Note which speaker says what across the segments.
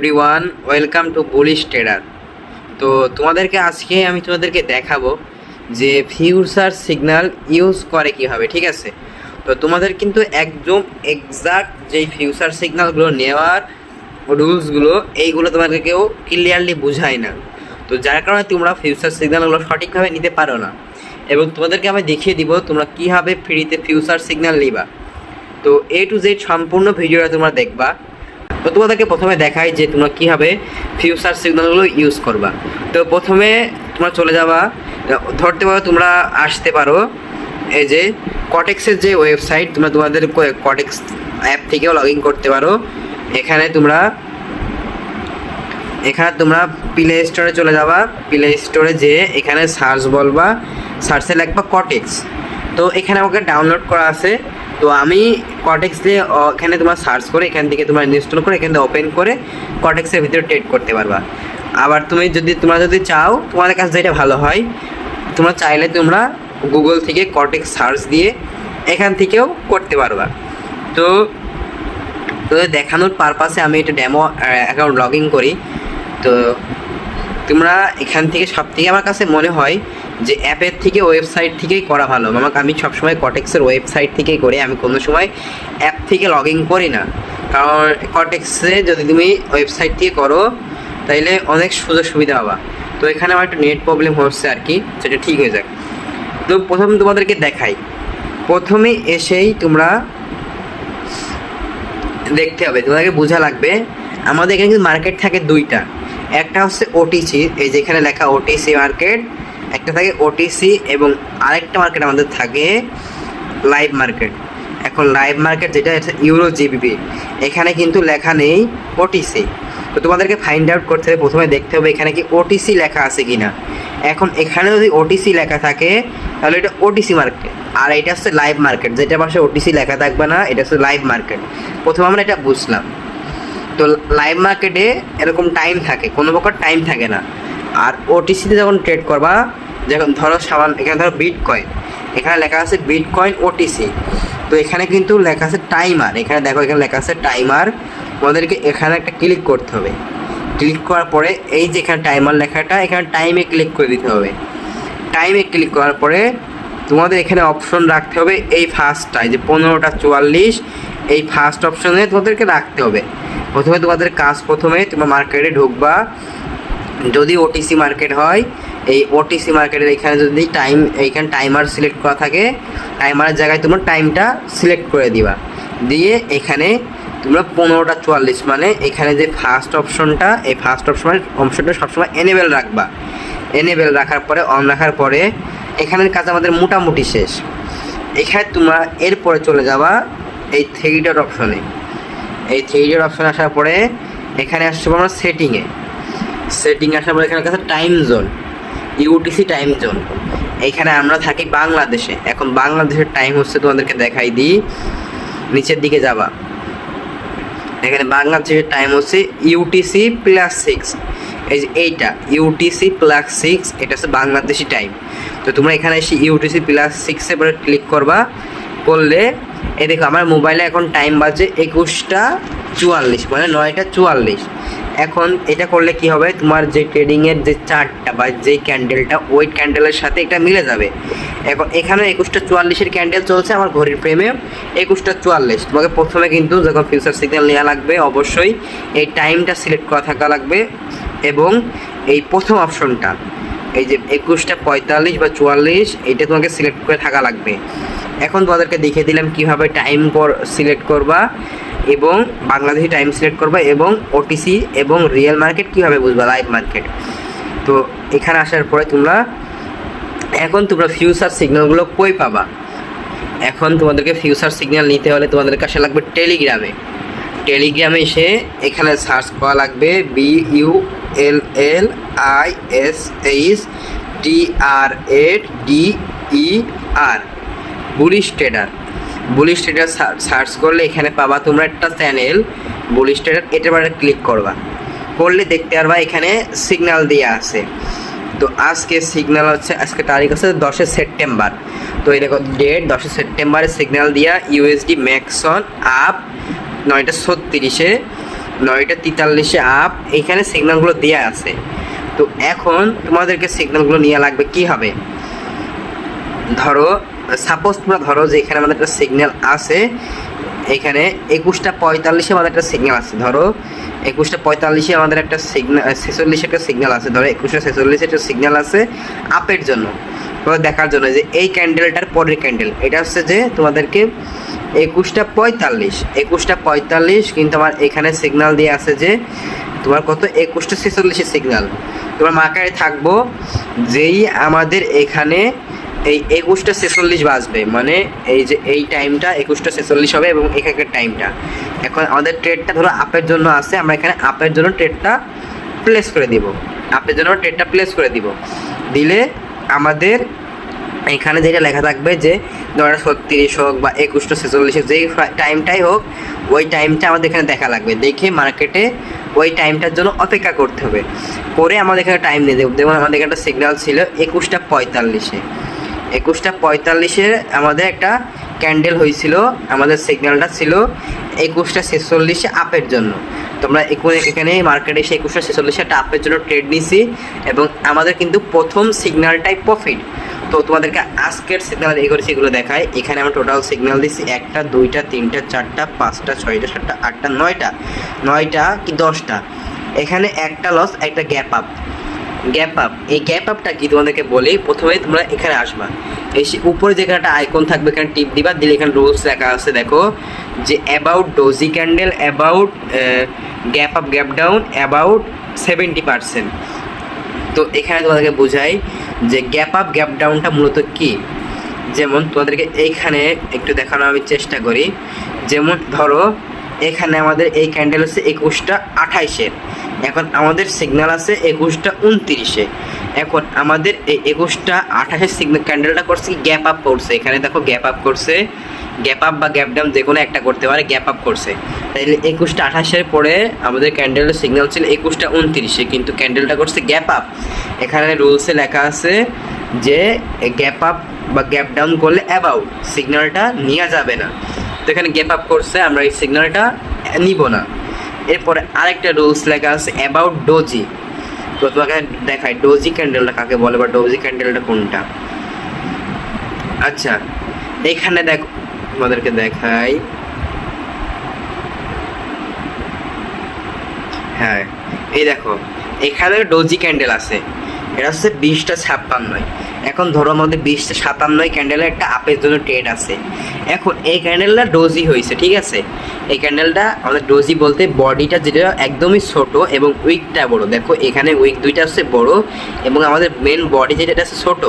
Speaker 1: Everyone welcome to bullish trader তো তোমাদেরকে আজকে আমি তোমাদেরকে দেখাবো যে ফিউচার সিগন্যাল ইউজ করে কীভাবে, ঠিক আছে? তো তোমাদের কিন্তু একদম এক্সাক্ট যেই ফিউচার সিগন্যালগুলো নেওয়ার রুলসগুলো, এইগুলো তোমাদেরকে কেউ ক্লিয়ারলি বোঝায় না। তো যার কারণে তোমরা ফিউচার সিগন্যালগুলো সঠিকভাবে নিতে পারো না। এবং তোমাদেরকে আমি দেখিয়ে দিব তোমরা কীভাবে ফ্রিতে ফিউচার সিগন্যাল নিবা। তো এ টু জেড সম্পূর্ণ ভিডিওটা তোমরা দেখবা। তো তোমাদেরকে প্রথমে দেখাই যে তোমরা কীভাবে ফিউচার সিগন্যালগুলো ইউজ করবা। তো প্রথমে তোমরা চলে যাবা, ধরতে পারো তোমরা আসতে পারো, এই যে কটেক্সের যে ওয়েবসাইট তোমরা তোমাদের কটেক্স অ্যাপ থেকেও লগ ইন করতে পারো। এখানে তোমরা এখানে তোমরা প্লে স্টোরে চলে যাবা। প্লে স্টোরে যে এখানে সার্চ বলবা সার্চে লিখবা কটেক্স তো এখানে আমাকে ডাউনলোড করা আছে। তো আমি কটেক্স দিয়ে এখানে তোমার সার্চ করে, এখান থেকে তোমার ইনস্টল করে, এখান থেকে ওপেন করে কটেক্সের ভিতরে ট্রেড করতে পারবা। আবার তুমি যদি, তোমরা যদি চাও, তোমাদের কাছে যেটা ভালো হয়, তোমরা চাইলে তোমরা গুগল থেকে কটেক্স সার্চ দিয়ে এখান থেকেও করতে পারবা। তো তো দেখানোর পারপাসে আমি একটা ডেমো অ্যাকাউন্ট লগ ইন করি। তো, তোমরা এখান থেকে সব থেকে আমার কাছে মনে হয় যে অ্যাপের থেকে ওয়েবসাইট থেকেই করা ভালো। আমাকে আমি সবসময় কটেক্সের ওয়েবসাইট থেকেই করি। আমি কোনো সময় অ্যাপ থেকে লগ ইন করি না। কারণ কটেক্সে যদি তুমি ওয়েবসাইট থেকে করো, তাইলে অনেক সুযোগ সুবিধা পাবা। তো এখানে আমার একটু নেট প্রবলেম হচ্ছে আর কি, সেটা ঠিক হয়ে যাক। তো প্রথম তোমাদেরকে দেখাই। প্রথমে এসেই তোমরা দেখতে হবে। তোমাদেরকে বোঝা লাগবে, আমাদের এখানে কিন্তু মার্কেট থাকে দুইটা। একটা হচ্ছে ওটিসি এই যেখানে লেখা ওটিসি মার্কেট একটা থাকে ওটিসি এবং আরেকটা মার্কেট আমাদের থাকে লাইভ মার্কেট এখন লাইভ মার্কেট যেটা ইউরো জিবিপি এখানে কিন্তু লেখা নেই ওটিসি তো তোমাদেরকে ফাইন্ড আউট করতে হবে প্রথমে দেখতে হবে এখানে কি ওটিসি লেখা আছে কি না এখন এখানে যদি ওটিসি লেখা থাকে, তাহলে এটা ওটিসি মার্কেট আর এটা হচ্ছে লাইভ মার্কেট যেটা পাশে ওটিসি লেখা থাকবে না, এটা হচ্ছে লাইভ মার্কেট প্রথমে আমরা এটা বুঝলাম। তো লাইভ মার্কেটে এরকম টাইম থাকে, কোনো প্রকার টাইম থাকে না। আর ওটিসিতে যখন ট্রেড করবা, যখন ধরো সামান এখানে ধরো বিট কয়েন এখানে লেখা আছে বিট কয়েন ওটিসি তো এখানে কিন্তু লেখা আছে টাইমার এখানে দেখো, এখানে লেখা আছে টাইমার তোমাদেরকে এখানে একটা ক্লিক করতে হবে। ক্লিক করার পরে এই যে এখানে টাইমার লেখাটা, এখানে টাইমে ক্লিক করে দিতে হবে। টাইমে ক্লিক করার পরে তোমাদের এখানে অপশন রাখতে হবে এই ফার্স্টটায় যে পনেরোটা চুয়াল্লিশ, এই ফার্স্ট অপশনে তোমাদেরকে রাখতে হবে। প্রথমে তোমাদের কাজ প্রথমে তোমার মার্কেটে ঢুকবা। যদি ওটিসি মার্কেট হয়, এই ওটিসি মার্কেটের এখানে যদি টাইম এইখানে টাইমার সিলেক্ট করা থাকে টাইমারের জায়গায় তোমরা টাইমটা সিলেক্ট করে দিবা। দিয়ে এখানে তোমরা পনেরোটা চুয়াল্লিশ মানে এখানে যে ফার্স্ট অপশনটা এই ফার্স্ট অপশনের অপশনটা সবসময় এনেবেল রাখবা। এনেবেল রাখার পরে অন রাখার পরে, এখানের কাজ আমাদের মোটামুটি শেষ। এখানে তোমরা এরপরে চলে যাবা এই থ্রি অপশনে এই থ্রি ডট অপশনে আসার পরে, এখানে আসছে আমরা সেটিংয়ে সেটিং আসার পরে এখানে কাছে time zone UTC time zone এইখানে আমরা থাকি বাংলাদেশে। এখন বাংলাদেশের টাইম হচ্ছে তোমাদেরকে দেখাই দিই। নিচের দিকে যাবা। এখানে বাংলাদেশের টাইম হচ্ছে ইউটিসি প্লাস সিক্স এই যে এইটা ইউটিসি প্লাস সিক্স এটা হচ্ছে বাংলাদেশি টাইম তো তোমরা এখানে এসে ইউটিসি প্লাস সিক্সে পরে ক্লিক করবা। করলে, এই দেখো আমার মোবাইলে এখন টাইম বাজে একুশটা চুয়াল্লিশ মানে নয়টা চুয়াল্লিশ। এখন এটা করলে কি হবে? তোমার যে ট্রেডিংয়ের যে চার্টটা বা যে ক্যান্ডেলটা ওই ক্যান্ডেলের সাথে এটা মিলে যাবে। এখন এখানে একুশটা চুয়াল্লিশের ক্যান্ডেল চলছে আমার ঘড়ির ফ্রেমে একুশটা চুয়াল্লিশ। তোমাকে প্রথমে কিন্তু যখন ফিউচার সিগন্যাল নেওয়া লাগবে, অবশ্যই এই টাইমটা সিলেক্ট করা থাকা লাগবে এবং এই প্রথম অপশনটা এই যে একুশটা পঁয়তাল্লিশ বা চুয়াল্লিশ, এটা তোমাকে সিলেক্ট করে থাকা লাগবে। এখন তোমাদেরকে দেখিয়ে দিলাম কীভাবে টাইম পর সিলেক্ট করবা। এবং বাংলাদেশি টাইম সিলেক্ট করবা এবং ওটিসি এবং রিয়েল মার্কেট কীভাবে বুঝবা? লাইভ মার্কেট তো এখানে আসার পরে তোমরা এখন তোমরা ফিউচার সিগন্যালগুলো কই পাবা? এখন তোমাদেরকে ফিউচার সিগন্যাল নিতে হলে তোমাদের কাছে লাগবে টেলিগ্রামে টেলিগ্রামে এসে এখানে সার্চ করা লাগবে B U L L I S H T R A D E R bullish trader bullish trader search করলে এখানে পাবা তোমরা একটা চ্যানেল বুলিশ ট্রেডার এটার বারে ক্লিক করবা। করলে দেখতে পারবা এখানে সিগন্যাল দেওয়া আছে। তো আজকে সিগন্যাল হচ্ছে, আজকে তারিখ হচ্ছে দশে সেপ্টেম্বর। তো এই দেখো ডেট দশে সেপ্টেম্বরে সিগন্যাল দিয়া ইউএসডি ম্যাক্সন আপ নয়টা ছত্রিশে, নয়টা তেতাল্লিশে আপ এইখানে সিগন্যালগুলো দেওয়া আছে। তো এখন তোমাদেরকে সিগন্যালগুলো নিয়ে লাগবে, কি হবে? ধরো সাপোজ তোমরা ধরো যে এখানে আমাদের একটা সিগন্যাল আছে, এখানে একুশটা পঁয়তাল্লিশে আমাদের একটা সিগন্যাল আছে। ধরো একুশটা পঁয়তাল্লিশে আমাদের একটা সিগন্যাল ছেচল্লিশে একটা সিগন্যাল আছে। ধরো একুশটা ছেচল্লিশে একটা সিগন্যাল আছে আপের জন্য। দেখার জন্য যে এই ক্যান্ডেলটার পরের ক্যান্ডেল এটা হচ্ছে যে তোমাদেরকে একুশটা পঁয়তাল্লিশ। একুশটা পঁয়তাল্লিশ কিন্তু আমার এখানে সিগন্যাল দিয়ে আছে যে তোমার কত? একুশটা ছেচল্লিশের সিগন্যাল তোমার মার্কারে থাকব যেই আমাদের এখানে এই একুশটা ছেচল্লিশ বাজবে মানে এই যে এই টাইমটা একুশটা ছেচল্লিশ হবে এবং এখানকার টাইমটা এখন আমাদের ট্রেডটা ধরো আপের জন্য আছে, আমরা এখানে আপের জন্য ট্রেডটা প্লেস করে দিব। আপের জন্য ট্রেডটা প্লেস করে দিব। দিলে আমাদের এখানে যেটা লেখা থাকবে যে, ধরো ছত্রিশ হোক বা একুশটা ছেচল্লিশ হোক, যেই টাইমটাই হোক, ওই টাইমটা আমাদের এখানে দেখা লাগবে। দেখে মার্কেটে ওই টাইমটার জন্য অপেক্ষা করতে হবে। করে আমাদের এখানে টাইম নিয়ে দেবো যেমন আমাদের এখানে একটা সিগন্যাল ছিল একুশটা পঁয়তাল্লিশে। একুশটা পঁয়তাল্লিশে আমাদের একটা ক্যান্ডেল হয়েছিল, আমাদের সিগন্যালটা ছিল একুশটা ছেচল্লিশে আপের জন্য। তোমরা এখানে মার্কেটে এসে একুশটা ছেচল্লিশে একটা আপের জন্য ট্রেড নিছি এবং আমাদের কিন্তু প্রথম সিগন্যালটাই প্রফিট তো তোমাদেরকে আজকের সিগন্যাল এই করেছি এগুলো দেখায় এখানে আমরা টোটাল সিগন্যাল দিচ্ছি একটা, দুইটা, তিনটা, চারটা, পাঁচটা, ছয়টা, সাতটা, আটটা, নয়টা। নয়টা কি দশটা? এখানে একটা লস একটা গ্যাপ আপ গ্যাপ আপ এই গ্যাপ আপটা কি তোমাদেরকে বলি? প্রথমে তোমরা এখানে আসবা। এসে উপরে যেখানে একটা আইকন থাকবে, এখানে টিপ দিবা, দিলে এখানে রুলস লেখা আছে, দেখো। যে about doji candle about gap up gap down about seventy percent তো এখানে তোমাদেরকে বোঝাই যে গ্যাপ আপ গ্যাপ ডাউনটা মূলত কি? যেমন তোমাদেরকে এইখানে একটু দেখানোর আমি চেষ্টা করি। যেমন ধরো, এখানে আমাদের এই ক্যান্ডেল হচ্ছে একুশটা আঠাইশের এখন আমাদের সিগন্যাল আছে একুশটা উনত্রিশে। এখন আমাদের এই একুশটা আঠাশের সিগন্যাল ক্যান্ডেলটা করছে গ্যাপ আপ করছে। এখানে দেখো গ্যাপ আপ করছে। গ্যাপ আপ বা গ্যাপ ডাউন যে কোনো একটা করতে পারে গ্যাপ আপ করছে। তাইলে একুশটা আঠাশের পরে আমাদের ক্যান্ডেলের সিগন্যাল ছিল একুশটা উনত্রিশে, কিন্তু ক্যান্ডেলটা করছে গ্যাপ আপ এখানে রুলসে লেখা আছে যে গ্যাপ আপ বা গ্যাপ ডাউন করলে অ্যাবাউট সিগন্যালটা নেওয়া যাবে না। তো এখানে গ্যাপ আপ করছে, আমরা এই সিগন্যালটা নিব না। এরপরে আরেকটা রুলস লেখা আছে অ্যাবাউট ডোজি। তো তোমাকে দেখাই, ডোজি ক্যান্ডেলটা কাকে বলে বা ডোজি ক্যান্ডেলটা কোনটা? আচ্ছা এখানে দেখো, তোমাদেরকে দেখাই। হ্যাঁ এই দেখো এখানে ডোজি ক্যান্ডেল আছে। এটা হচ্ছে বিশটা ছাপ্পান্নয় এখন ধরো আমাদের বিশটা সাতান্নয় ক্যান্ডেলের একটা আপের জন্য ট্রেড আছে। এখন এই ক্যান্ডেলটা ডোজি হয়েছে, ঠিক আছে? এই ক্যান্ডেলটা আমাদের ডোজি বলতে বডিটা যেটা একদমই ছোট এবং উইকটা বড়। দেখো, এখানে উইক দুইটা হচ্ছে বড় এবং আমাদের মেন বডি যেটা হচ্ছে ছোট।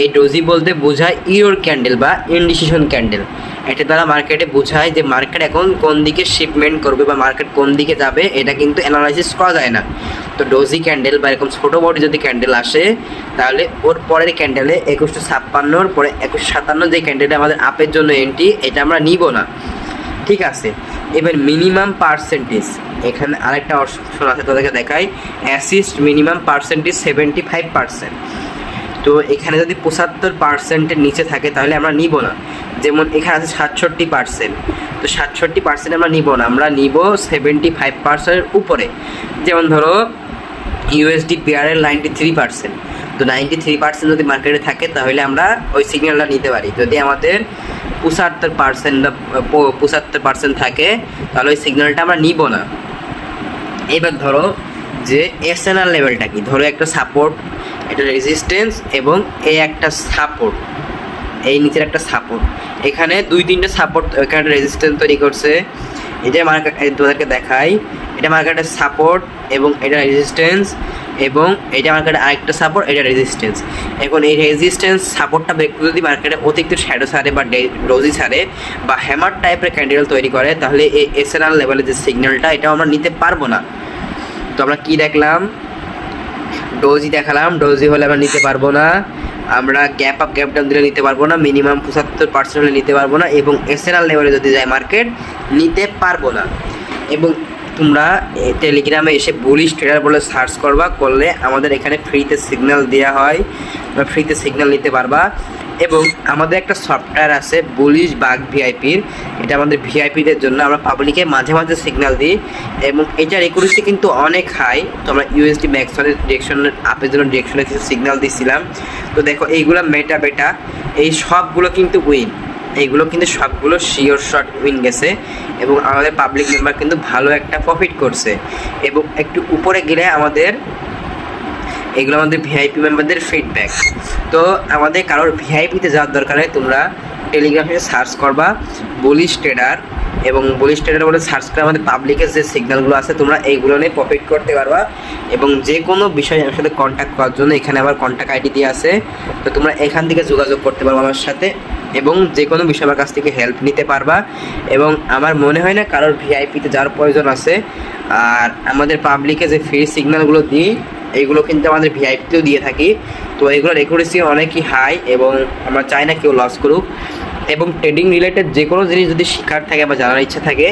Speaker 1: এই ডোজি বলতে বোঝায় ইওর ক্যান্ডেল বা ইনডিসিশন ক্যান্ডেল এটা দ্বারা মার্কেটে বোঝায় যে মার্কেট এখন কোন দিকে শিপমেন্ট করবে বা মার্কেট কোন দিকে যাবে, এটা কিন্তু অ্যানালাইসিস করা যায় না। তো ডোজি ক্যান্ডেল বা এরকম ছোটো বডি যদি ক্যান্ডেল আসে, তাহলে ওর পরের ক্যান্ডেলে একুশশো ছাপ্পান্নর পরে একুশশো সাতান্ন যে ক্যান্ডেলটা আমাদের আপের জন্য এন্ট্রি এটা আমরা নিব না। ঠিক আছে? এবার মিনিমাম পার্সেন্টেজ এখানে আরেকটা অপশন আছে তাদেরকে দেখাই। Asset minimum percentage seventy five percent তো এখানে যদি পঁচাত্তর পার্সেন্টের নিচে থাকে, তাহলে আমরা নিব না। যেমন এখানে আছে সাতষট্টি পার্সেন্ট তো সাতষট্টি পার্সেন্ট আমরা নিব না, আমরা নিব সেভেন্টি ফাইভ পার্সেন্টের উপরে। যেমন ধরো ইউএসডি পেয়ারের নাইনটি থ্রি পার্সেন্ট তো নাইনটি থ্রি পার্সেন্ট যদি মার্কেটে থাকে, তাহলে আমরা ওই সিগন্যালটা নিতে পারি। যদি আমাদের পঁচাত্তর পার্সেন্ট পঁচাত্তর পার্সেন্ট থাকে, তাহলে ওই সিগন্যালটা আমরা নিব না। এবার ধরো যে এসএনআর লেভেলটা কি? ধরো একটা সাপোর্ট এটা রেজিস্ট্যান্স এবং এ একটা সাপোর্ট এই নিচের একটা সাপোর্ট এখানে দুই তিনটা সাপোর্ট এখানে রেজিস্ট্যান্স তৈরি করছে। এটা মার্কেট তোমাদেরকে দেখাই। এটা মার্কেটের সাপোর্ট এবং এটা রেজিস্ট্যান্স এবং এটা মার্কেটে আরেকটা সাপোর্ট এটা রেজিস্ট্যান্স এখন এই রেজিস্ট্যান্স সাপোর্টটা ব্রেক যদি মার্কেটে অতিরিক্ত শ্যাডো সারে বা রোজি ছাড়ে বা হ্যামার টাইপের ক্যান্ডেল তৈরি করে, তাহলে এই এসএনআর লেভেলের যে সিগন্যালটা এটাও আমরা নিতে পারব না। তো আমরা কী দেখলাম? ডোজি দেখালাম। ডোজি হলে আমরা নিতে পারব না। আমরা গ্যাপ আপ গ্যাপ ডাউন দিলে নিতে পারব না। মিনিমাম পঁচাত্তর পার্সেন্ট নিতে পারব না এবং এসএনআর লেভেলে যদি যায় মার্কেট নিতে পারব না। এবং তোমরা টেলিগ্রামে এসে বুলিশ ট্রেডার বলে সার্চ করবা, করলে আমাদের এখানে ফ্রিতে সিগন্যাল দেওয়া হয়। ফ্রিতে সিগন্যাল নিতে পারবা। এবং আমাদের একটা সফটওয়্যার আছে বুলিশ বাগ ভিআইপির। এটা আমাদের ভিআইপিদের জন্য আমরা পাবলিকে মাঝে মাঝে সিগন্যাল দিই এবং এটার একুরেসি কিন্তু অনেক হাই। তো আমরা ইউএসডি ম্যাক্সনের ডিরেকশনের আপের জন্য ডিরেকশনে কিছু সিগন্যাল দিচ্ছিলাম তো দেখো, এইগুলো মেটা বেটা এই সবগুলো কিন্তু উইন এইগুলো কিন্তু সবগুলো শিওর শট উইন গেছে এবং আমাদের পাবলিক মেম্বার কিন্তু ভালো একটা প্রফিট করছে। এবং একটু উপরে গেলে আমাদের এগুলো আমাদের ভিআইপি মেম্বারদের ফিডব্যাক তো আমাদের কারোর ভিআইপিতে যাওয়ার দরকার হয় তোমরা টেলিগ্রামে সার্চ করবা বলিশ ট্রেডার এবং বলিশ ট্রেডার বলে সার্চ করে আমাদের পাবলিকের যে সিগন্যালগুলো আছে, তোমরা এইগুলো নিয়ে প্রফিট করতে পারবা এবং যে কোনো বিষয়ে আমার সাথে কন্ট্যাক্ট করার জন্য এখানে আমার কন্ট্যাক্ট আইডি দিয়ে আছে। তো তোমরা এখান থেকে যোগাযোগ করতে পারব আমার সাথে এবং যে কোনো বিষয় আমার কাছ থেকে হেল্প নিতে পারবা এবং আমার মনে হয় না কারোর ভিআইপিতে যাওয়ার প্রয়োজন আছে। আর আমাদের পাবলিকে যে ফ্রি সিগন্যালগুলো দিই এইগুলো কিন্তু আমাদের ভিআইপিতেও দিয়ে থাকি। তো এগুলোর একুরেসি অনেকই হাই এবং আমরা চাই না কেউ লস করুক। এবং ট্রেডিং রিলেটেড যে কোনো জিনিস যদি শেখার থাকে বা জানার ইচ্ছা থাকে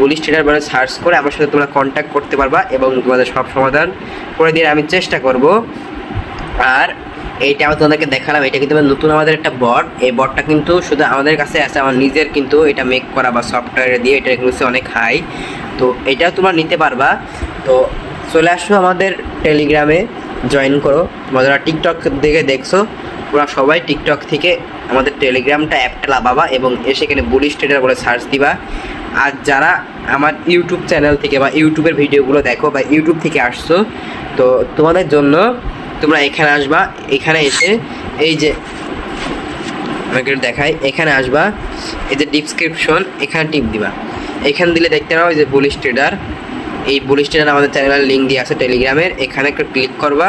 Speaker 1: বুলিশ ট্রেডার মানে সার্চ করে আমার সাথে তোমরা কন্ট্যাক্ট করতে পারবা এবং তোমাদের সব সমাধান করে দিয়ে আমি চেষ্টা করব। আর এইটা আমি তোমাদেরকে দেখালাম, এটা কিন্তু নতুন আমাদের একটা বট এই বটটা কিন্তু শুধু আমাদের কাছে আছে, আমার নিজের কিন্তু এটা মেক করা বা সফটওয়্যার দিয়ে এটা এগুলো অনেক হাই তো এটাও তোমরা নিতে পারবা। তো চলে আসো আমাদের টেলিগ্রামে জয়েন করো। তোমরা যারা টিকটক দেখে দেখছ, তোমরা সবাই টিকটক থেকে আমাদের টেলিগ্রামটা অ্যাপটা লাগাবা এবং এসে এখানে বুলিশ ট্রেডার বলে সার্চ দিবা। আর যারা আমার ইউটিউব চ্যানেল থেকে বা ইউটিউবের ভিডিওগুলো দেখো বা ইউটিউব থেকে আসছো, তো তোমাদের জন্য তোমরা এখানে আসবা। এখানে এসে এই যে আমাকে দেখাই, এখানে আসবা। এই যে ডিসক্রিপশন এখানে টিপ দিবা। এখানে দিলে দেখতে পাবো যে বুলিশ ট্রেডার এই বুলিশ ট্রেডার আমাদের চ্যানেলের লিঙ্ক দিয়ে আছে টেলিগ্রামের এখানে একটা ক্লিক করবা।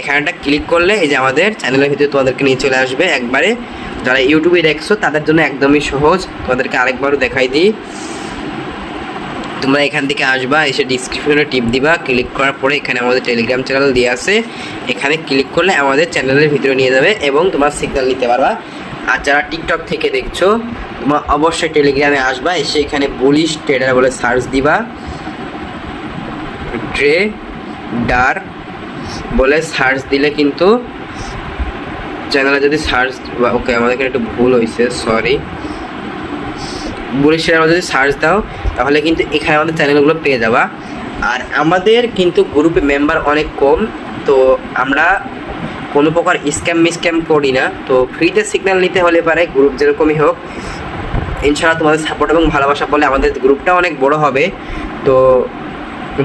Speaker 1: এখানে একটা ক্লিক করলে এই যে আমাদের চ্যানেলের ভিতরে তোমাদেরকে নিয়ে চলে আসবে। একবারে যারা ইউটিউবে দেখছ, তাদের জন্য একদমই সহজ। তোমাদেরকে আরেকবারও দেখাই দিই। তোমরা এখান থেকে আসবা, এসে ডিসক্রিপশনে টিপ দিবা। ক্লিক করার পরে এখানে আমাদের টেলিগ্রাম চ্যানেল দিয়ে আছে। এখানে ক্লিক করলে আমাদের চ্যানেলের ভিতরে নিয়ে যাবে এবং তোমার সিগন্যাল নিতে পারবা। আর যারা টিকটক থেকে দেখছ, তোমার অবশ্যই টেলিগ্রামে আসবা, এসে এখানে বুলিশ ট্রেডার বলে সার্চ দিবা। ট্রে ডার বলে সার্চ দিলে কিন্তু চ্যানেলে যদি সার্চ ওকে আমাদের একটু ভুল হয়েছে সরি বুলিশের আমরা যদি সার্চ দাও, তাহলে কিন্তু এখানে আমাদের চ্যানেলগুলো পেয়ে যাবা। আর আমাদের কিন্তু গ্রুপে মেম্বার অনেক কম, তো আমরা কোনো প্রকার স্ক্যাম মিসক্যাম করি না। তো ফ্রিতে সিগন্যাল নিতে হলে পারে, গ্রুপ যেরকমই হোক। ইনশাআল্লাহ তোমাদের সাপোর্ট এবং ভালোবাসা বলে আমাদের গ্রুপটা অনেক বড় হবে। তো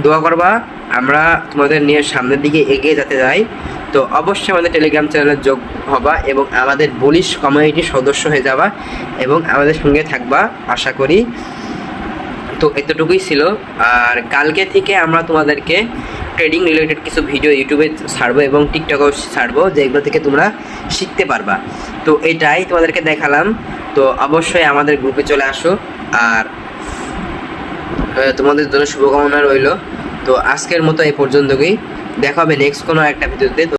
Speaker 1: দোয়া করবা, আমরা তোমাদের নিয়ে সামনের দিকে এগিয়ে যেতে যাই তো অবশ্যই আমাদের টেলিগ্রাম চ্যানেলে যোগ হবা এবং আমাদের বলিশ কমিউনিটির সদস্য হয়ে যাবা এবং আমাদের সঙ্গে থাকবা, আশা করি। তো এতটুকুই ছিল। আর কালকে থেকে আমরা তোমাদেরকে ট্রেডিং রিলেটেড কিছু ভিডিও ইউটিউবে ছাড়বো এবং টিকটকেও ছাড়বো, যেগুলো থেকে তোমরা শিখতে পারবা। তো এটাই তোমাদেরকে দেখালাম। তো অবশ্যই আমাদের গ্রুপে চলে আসো। আর তোমাদের জন্য শুভকামনা রইল। তো আজকের মতো এই পর্যন্তই। দেখা হবে নেক্সট কোনো একটা ভিডিওতে।